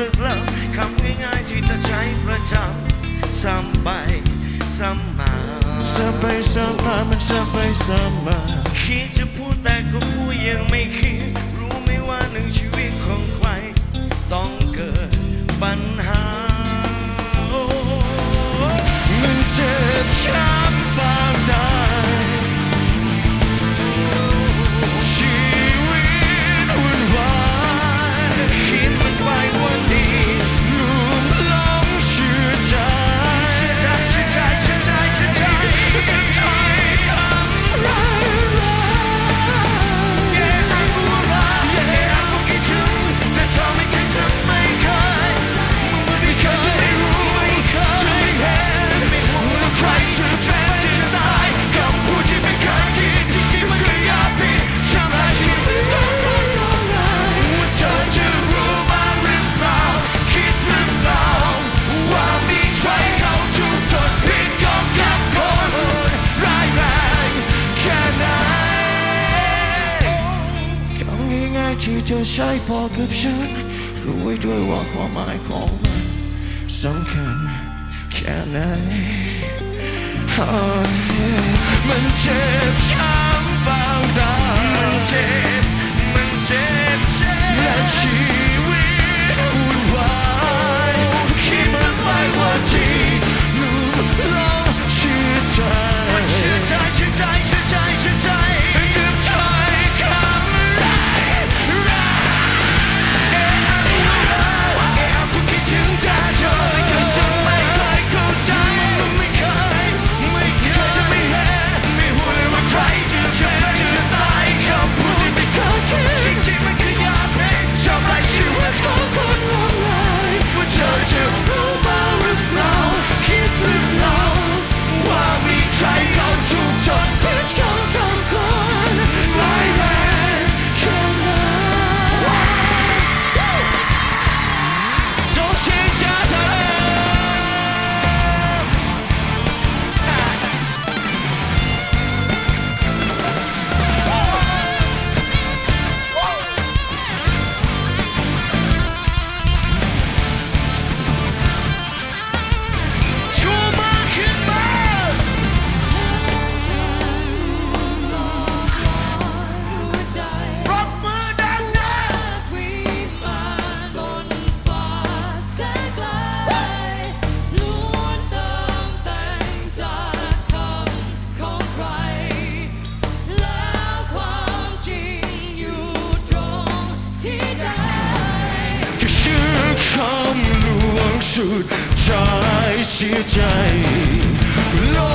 ลึกลับคำง่ายๆที่จะใช้ประจำซ้ำไปซ้ำมาซ้ำไปซ้ำมามันซ้ำไปซ้ำมาคิด ที่เธอใช้พอกับฉัน รู้ไว้ด้วยว่าความหมายของมันสำคัญแค่ไหนมันเจ็บช้ำบางตาเจ็บ should try เสียใจโล